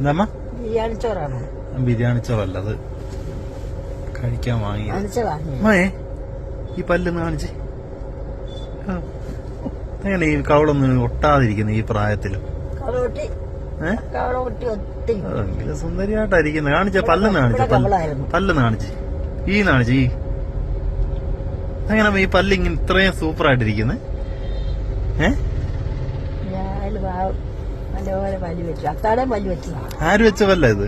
എന്താമ്മ ബിരിയാണി ചോറാണ് ബിരിയാണി ചോറല്ല അത് കഴിക്കാൻ വാങ്ങി മേ ഈ പല്ലൊന്ന് കാണിച്ച്. അങ്ങനെ ഈ കവളൊന്നും ഒട്ടാതിരിക്കുന്നു ഈ പ്രായത്തിലും? എങ്കിലും സുന്ദരിയായിട്ടായിരിക്കുന്നത് കാണിച്ച പല്ലെന്ന് കാണിച്ച. പല്ലെന്ന് കാണിച്ച്. ഈ കാണിച്ച് ഈ. എങ്ങനെ ഈ പല്ല് ഇങ്ങനെ ഇത്രയും സൂപ്പർ ആയിട്ടിരിക്കുന്നു ഏ ഞാൻ നല്ലപോലെ പല്ല് വെച്ചു. അത്താടെ പല്ല് വെച്ചതാണ് ആര് വെച്ച പല്ല ഇത്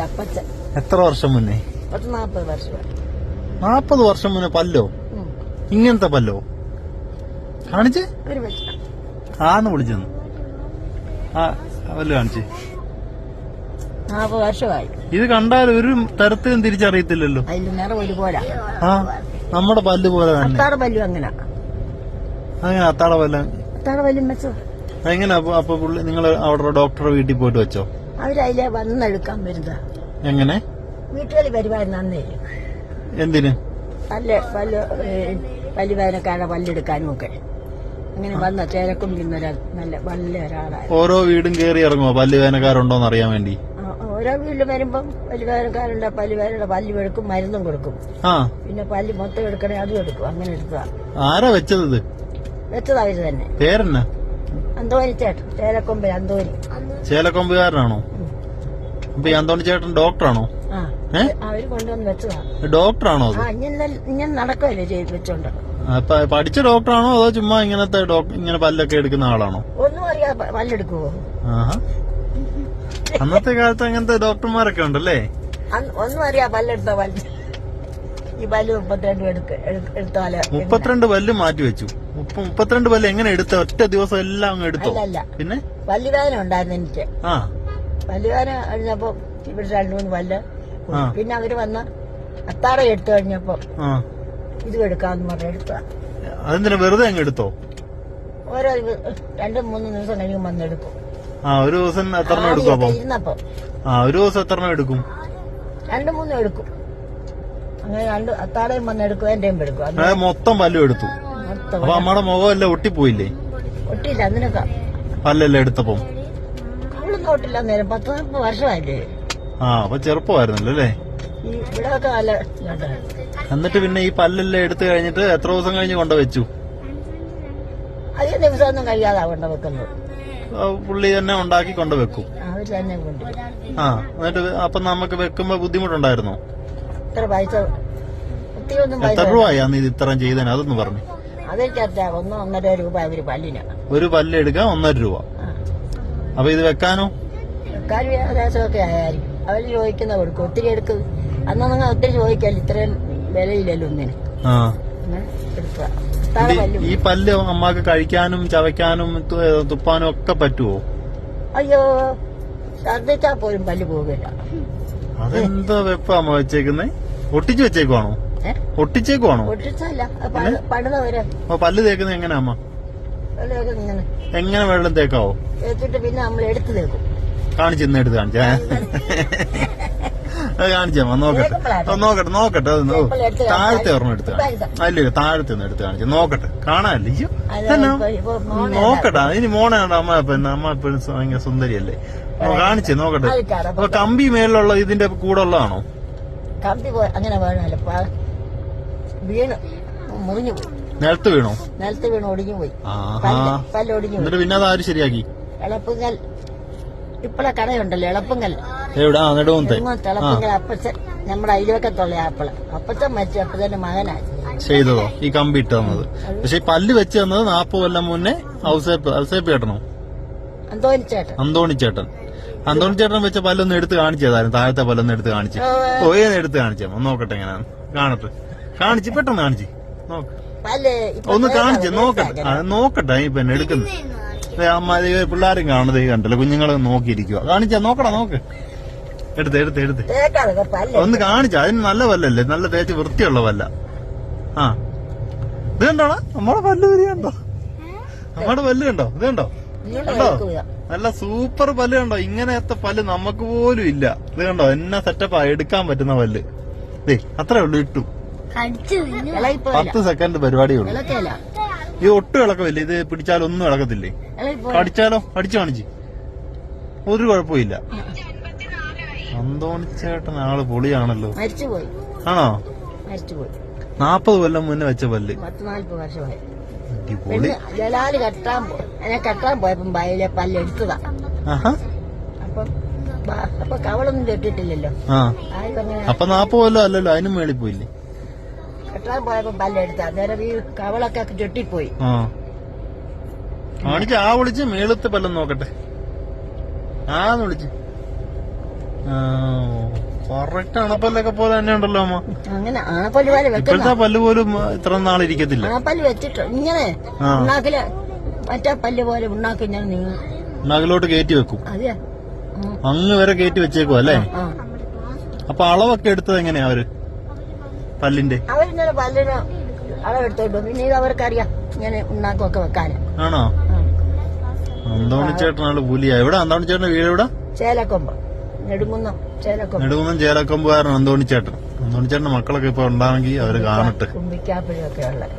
അപ്പച്ചൻ. എത്ര വർഷം മുന്നേ? പത്ത് നാപ്പത് വർഷം. മുന്നേ പല്ലോ. ഇങ്ങനത്തെ പല്ലോ? കാണിച്ച്? വെച്ച. ആന്ന് വിളിച്ചെന്ന്. ആ പല്ല് കാണിച്ച്. വർഷമായി. ഇത് കണ്ടാൽ ഒരു തരത്തിലും തിരിച്ചറിയത്തില്ലല്ലോ. അതിൽ നിറം ഒരുപോലെ. ആ നമ്മുടെ പല്ല് പോലെ തന്നെ. പല്ലും അങ്ങനെ. അങ്ങനെ അത്താട പല്ല. അത്താടെ പല്ലും വെച്ചത്. എങ്ങനെ അപ്പൊ പുള്ളി നിങ്ങൾ അവിടെ ഡോക്ടറെ വീട്ടിൽ പോയിട്ട് വെച്ചോ? അവരതിലെ വന്നെടുക്കാൻ വരുന്ന എങ്ങനെ? വീട്ടുകളിൽ വരുമായിരുന്നു അന്നേ. എന്തിന്? പല്ല് പല്ല് പല്ല് വേദനക്കാരുടെ പല്ലെടുക്കാനും ഒക്കെ. അങ്ങനെ വന്ന ചേലക്കും പിന്നൊരാ നല്ല നല്ല ഒരാളാണ് ഓരോ വീടും കയറി ഇറങ്ങുമോ പല്ല് വേനക്കാരുണ്ടോന്ന് അറിയാൻ വേണ്ടി. ഓരോ വീട്ടിൽ വരുമ്പം പല്ല് വേദനക്കാരുണ്ട് പല്ല് വേദനയുടെ പല്ല് എടുക്കും മരുന്നും കൊടുക്കും. ആ. പിന്നെ പല്ല് മൊത്തം എടുക്കണേ അതും എടുക്കും അങ്ങനെ എടുക്കുക ആരാ വെച്ചത് ഇത്? വെച്ചത് അവർ തന്നെ. പേരെന്നാ? അന്തോനി ചേട്ടൻ ചേലക്കൊമ്പിൽ അന്തോനി ചേലക്കൊമ്പുകാരനാണോ? അപ്പൊ ഈ അന്തോണി ചേട്ടൻ ഡോക്ടറാണോ? അവർ കൊണ്ടുവന്ന് വെച്ചതാ. ഡോക്ടറാണോ ഇങ്ങനെ നടക്കുമല്ലേ ചെയ്ത് വെച്ചോണ്ട്. പഠിച്ച ഡോക്ടറാണോ അതോ ചുമ്മാ ഇങ്ങനത്തെ ഡോക്ടർ ഇങ്ങനെ പല്ലൊക്കെ എടുക്കുന്ന ആളാണോ? ഒന്നും അറിയാ പല്ലെടുക്കുവോ? അന്നത്തെ കാലത്ത് അങ്ങനത്തെ ഡോക്ടർമാരൊക്കെ ഉണ്ടല്ലേ? ഒന്നും അറിയാ പല്ലെടുത്ത പല്ല്. ഈ പല്ല് മുപ്പത്തിരണ്ട് എടുക്ക എടുത്താൽ മുപ്പത്തിരണ്ട് പല്ല് മാറ്റി വെച്ചു. മുപ്പ- മുപ്പത്തിരണ്ട് പല്ല് എങ്ങനെ എടുത്ത ഒറ്റ ദിവസം എല്ലാം അങ്ങ് എടുത്തു? അല്ല പിന്നെ? പല്ലുവേദന ഉണ്ടായിരുന്നു എനിക്ക്. ആ. പല്ല് വേദന കഴിഞ്ഞപ്പോ ഇവിടെ രണ്ടു മൂന്ന് പല്ല് പിന്നെ അവർ വന്ന അത്താറ എടുത്തു കഴിഞ്ഞപ്പോ ഇത് എടുക്കാന്ന് പറഞ്ഞ എടുത്താ അതെന്തിനാ വെറുതെ അങ്ങ് എടുത്തോ? ഓരോ രണ്ടും മൂന്നും ദിവസം കഴിയും വന്നെടുക്കും ആ ഒരു ദിവസം എത്ര എടുക്കും ആ ഒരു ദിവസം എത്ര എടുക്കും? രണ്ടും മൂന്നും എടുക്കും. അങ്ങനെ രണ്ട് അത്താടയും വന്നെടുക്കും എന്റെയും എടുക്കും. അത് അതായത് മൊത്തം പല്ലും എടുത്തു. മൊത്തം അപ്പൊ നമ്മുടെ മുഖമെല്ലാം ഒട്ടിപ്പോയില്ലേ? ഒട്ടിയില്ല അതിനൊക്കെ പല്ലെല്ലാം എടുത്തപ്പം. അവളൊന്നും ഒട്ടില്ല നേരം പത്ത് നാൽപ്പത് വർഷമായില്ലേ? ആ അപ്പൊ ചെറുപ്പമായിരുന്നല്ലോ അല്ലേ? ഈ ഇവിടെയൊക്കെ നല്ല ഇതുണ്ടായിരുന്നു. എന്നിട്ട് പിന്നെ ഈ പല്ലെല്ലാം എടുത്തു കഴിഞ്ഞിട്ട് എത്ര ദിവസം കഴിഞ്ഞ് കൊണ്ടു വെച്ചു? അധികം ദിവസമൊന്നും കഴിയാതെ കൊണ്ട വെക്കുന്നത് ആ, പുള്ളി തന്നെ ഉണ്ടാക്കി കൊണ്ടു വെക്കും. അവർ തന്നെ കൊണ്ടുവരും. ആ എന്നിട്ട് അപ്പൊ നമുക്ക് വെക്കുമ്പോ ബുദ്ധിമുട്ടുണ്ടായിരുന്നോ? ഇത്ര പൈസ? ഒത്തിരി ഒന്നും പൈസ എത്ര രൂപയാ നീ ഇത് ഇത്രയും ചെയ്തേനെ? അതൊന്ന് പറഞ്ഞു. അതെനിക്കറിയാം ഒന്നോ ഒന്നര രൂപ ഒരു പല്ലിന്. ഒരു പല്ല് എടുക്കാൻ ഒന്നര രൂപ. അപ്പൊ ഇത് വെക്കാനോ? കാര്യം ഏകദേശമൊക്കെ ആയിരിക്കും അവർ ചോദിക്കുന്ന കൊടുക്കും. ഒത്തിരി എടുക്കും. നിങ്ങൾ ഒത്തിരി ചോദിക്കല്ലോ? ഇത്രയും വിലയില്ലല്ലോ ഒന്നിന്. ആ. അങ്ങനെ എടുക്കുക. താഴെ ഇത് പല്ലും. ഈ പല്ല് അമ്മയ്ക്ക് കഴിക്കാനും ചവയ്ക്കാനും തു- തുപ്പാനും ഒക്കെ പറ്റുമോ അയ്യോ. ഛർദിച്ചാ പോലും പല്ല് പോകില്ല. അതെന്താ വെപ്പ വെച്ചേക്കുന്നത് വെച്ചേക്കുന്നേ? ഒട്ടിച്ചു വെച്ചേക്കുവാണോ? ഒട്ടിച്ചേക്കുവാണോ ഓ പല്ല് തേക്കുന്നത് എങ്ങനെയാ അമ്മ? എങ്ങനെ വെള്ളം തേക്കാവോ? തേച്ചിട്ട് പിന്നെ നമ്മൾ എടുത്ത് തേക്കും. കാണിച്ചു ഇന്ന് എടുത്ത് കാണിച്ചേ. കാണിച്ചാ നോക്കട്ടെ. നോക്കട്ടെ നോക്കട്ടെ. അത് താഴത്തെ ഒരെണ്ണം എടുത്ത് അല്ലല്ലോ താഴത്തെ ഒന്ന് എടുത്ത് കാണിച്ചു നോക്കട്ടെ. കാണാനല്ലേ? അയ്യോ നോക്കട്ടെ. ഇനി മോനെ അമ്മ പിന്നെ അമ്മ എപ്പോഴും ഭയങ്കര സുന്ദരിയല്ലേ? കാണിച്ചേ നോക്കട്ടെ. അപ്പൊ കമ്പി മേലുള്ള ഇതിന്റെ കൂടെ ഉള്ളതാണോ? കമ്പി അങ്ങനെ വേണമല്ലോ. വീണ്. മുറിഞ്ഞു പോയി. നിലത്ത് വീണോ? നിലത്ത് വീണ് ഒടിഞ്ഞു പോയി. പല്ലൊടിഞ്ഞു എന്നിട്ട് പിന്നെ ആര് ശരിയാക്കി? എളപ്പുങ്കൽ. ഇപ്പളെ കടയുണ്ടല്ലോ എളപ്പുങ്കൽ. എവിടെ ആ നെടുവത്തെ ഇങ്ങോട്ട് എളപ്പുങ്കൽ അപ്പച്ചൻ നമ്മുടെ അയൽവക്കത്തുള്ള ആപ്പിൾ. അപ്പച്ചൻ മരിച്ചു അപ്പച്ചന്റെ മകനായി. ചെയ്തതോ ഈ കമ്പി ഇട്ട് തന്നത്. പക്ഷെ ഈ പല്ല് വെച്ച് തന്നത് നാപ്പത് കൊല്ലം മുന്നേ ഔസേപ്പ് ഔസേപ്പ് ചേട്ടനോ? അന്തോണിച്ചേട്ടൻ അന്തോണിച്ചേട്ടൻ അന്തോണി ചേട്ടൻ. അന്തോണി ചേട്ടൻ വെച്ച പല്ലൊന്ന് എടുത്ത് കാണിച്ചതായിരുന്നു താഴത്തെ പല്ലൊന്ന് എടുത്ത് കാണിച്ചു. ഓ, എടുത്ത് കാണിച്ചാ നോക്കട്ടെ എങ്ങനെയാണ് കാണട്ടെ. കാണിച്ചു പെട്ടെന്ന് കാണിച്ചു. നോക്ക്. ഒന്ന് കാണിച്ചു നോക്കട്ടെ. നോക്കട്ടെ. ഈ പിന്നെ എടുക്കുന്നു അമ്മ പിള്ളേരും കാണുന്നത് കണ്ടല്ലോ? കുഞ്ഞുങ്ങളെ നോക്കിയിരിക്കുക കാണിച്ചാ നോക്കടാ നോക്ക്. എടുത്ത് എടുത്ത് എടുത്ത്. തേക്കാതെ പല്ല് ഒന്ന് കാണിച്ച അതിന് നല്ല പല്ലല്ലേ നല്ല തേച്ച് വൃത്തിയുള്ള പല്ല ആ. ഇത് കണ്ടോ നമ്മുടെ പല്ല് വരികണ്ടോ നമ്മുടെ പല്ല് കണ്ടോ? ഇത് കണ്ടോ? കണ്ടോ? നല്ല സൂപ്പർ പല്ല് കണ്ടോ? ഇങ്ങനത്തെ പല്ല് നമുക്ക് പോലും ഇല്ല. ഇത് കണ്ടോ? എന്നെ സെറ്റപ്പ്? എടുക്കാൻ പറ്റുന്ന പല്ല്. ദേ അത്രേ ഉള്ളൂ ഇട്ടു. പത്ത് സെക്കൻഡ് പരിപാടിയേ ഉള്ളൂ. ഈ ഇത് ഒട്ടും ഇളക്കമില്ല ഇത് പിടിച്ചാലൊന്നും ഇളക്കത്തില്ലേ? കടിച്ചാലോ? അടിച്ചു കാണിച്ച്. ഒരു കുഴപ്പമില്ല അന്തോണിച്ചേട്ടൻ ആൾ പൊളിയാണല്ലോ. മരിച്ചുപോയി. ആണോ? മരിച്ചുപോയി. നാപ്പത് കൊല്ലം മുന്നേ വെച്ച പല്ല്. പത്ത് നാൽപ്പത് വർഷമായി ജലാൽ കെട്ടാൻ പോയി അതിനെ കെട്ടാൻ പോയപ്പം വയലെ പല്ലെടുത്തതാ. ആഹാ. അപ്പം അപ്പൊ കവളൊന്നും കെട്ടിട്ടില്ലല്ലോ അപ്പൊ നാപ്പത് കൊല്ലം അല്ലല്ലോ അതിനും മേളിൽ പോയില്ലേ? കെട്ടാൻ പോയപ്പോ പല്ലെടുത്ത. അന്നേരം ഈ കവളൊക്കെ ചുട്ടിപ്പോയി. ആ. കാണിച്ച് ആ വിളിച്ച് മേളത്തെ പല്ലം നോക്കട്ടെ. ആന്ന് വിളിച്ച്. കറക്റ്റ് അണപ്പല്ലൊക്കെ പോലെ തന്നെ ഉണ്ടല്ലോ അമ്മ? അങ്ങനെ ആണപ്പല്ല് പോലെ ഇപ്പോഴത്തെ പല്ല് പോലും ഇത്ര നാളിരിക്കത്തില്ല പല്ല് വെച്ചിട്ട് ഇങ്ങനെ ആ. ഉണ്ണാക്കിൽ മറ്റേ പല്ല് പോലെ ഉണ്ണാക്കി ഞാൻ നീങ്ങും നഗലോട്ട് കയറ്റി വെക്കും. അതെ. അങ്ങ് വരെ കയറ്റി വെച്ചേക്കും അല്ലേ? ആ അപ്പൊ അളവൊക്കെ എടുത്തത് എങ്ങനെയാ അവർ? പല്ലിന്റെ? അവരിന്നലെ പല്ലിന് അളവെടുത്തോണ്ട് പിന്നെ ഇത് അവർക്കറിയാം. ഇങ്ങനെ ഉണ്ണാക്കൊക്കെ വെക്കാൻ ആണോ? അന്തോണിച്ചേട്ടനാണ് പുലിയാ എവിടെ? അന്തോണിച്ചേട്ടന്റെ വീട് എവിടെ? ചേലക്കൊമ്പ്. നെടുങ്കുന്നം ചേലക്കൊമ്പ്. ചേലക്കൊമ്പുകാരൻ അന്തോണിച്ചേട്ടൻ അന്തോണിച്ചേട്ടന്റെ മക്കളൊക്കെ ഇപ്പൊ ഉണ്ടാണെങ്കിൽ അവർ കാണട്ടെ. കുമ്പിക്കാപ്പിഴൊക്കെ ഉള്ളത്.